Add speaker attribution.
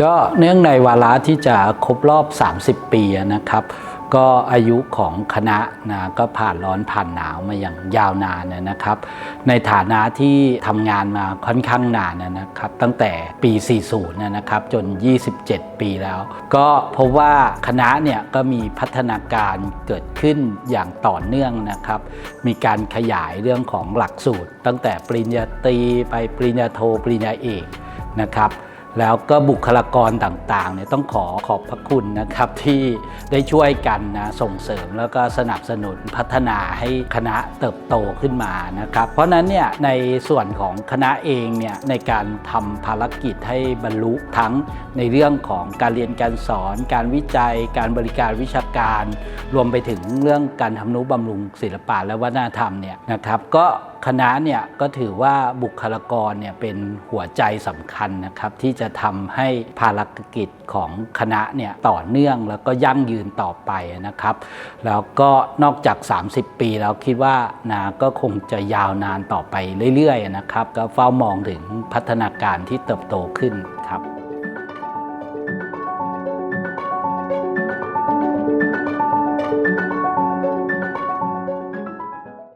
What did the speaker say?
Speaker 1: ก็เนื่องในวาระที่จะครบรอบ 30 ปีนะครับ ก็อายุของคณะนะก็ผ่านร้อนผ่านหนาวมาอย่างยาวนานนะครับ ในฐานะที่ทำงานมาค่อนข้างนานนะครับ ตั้งแต่ปี 40 นะครับ จน 27 ปีแล้ว ก็พบว่าคณะเนี่ยก็มีพัฒนาการเกิดขึ้นอย่างต่อเนื่องนะครับ มีการขยายเรื่องของหลักสูตร ตั้งแต่ปริญญาตรีไปปริญญาโทปริญญาเอกนะครับ แล้วก็บุคลากรต่างๆเนี่ยต้องขอขอบพระคุณนะครับที่ได้ช่วยกันนะส่งเสริมแล้วก็สนับสนุนพัฒนาให้คณะเติบโตขึ้นมานะครับ เพราะนั้นเนี่ยในส่วนของคณะเองเนี่ยในการทำภารกิจให้บรรลุทั้งในเรื่องของการเรียนการสอน การวิจัย การบริการวิชาการ รวมไปถึงเรื่องการทำนุบำรุงศิลปะและวัฒนธรรมเนี่ยนะครับก็ คณะเนี่ยก็ถือว่าบุคลากรเนี่ยเป็นหัวใจสำคัญนะครับที่จะทำให้ภารกิจของคณะเนี่ยต่อเนื่องแล้วก็ยั่งยืนต่อไปนะครับ แล้วก็นอกจาก 30 ปีแล้วคิดว่านะก็คงจะยาวนานต่อไปเรื่อยๆนะครับ ก็เฝ้ามองถึงพัฒนาการที่เติบโตขึ้นครับ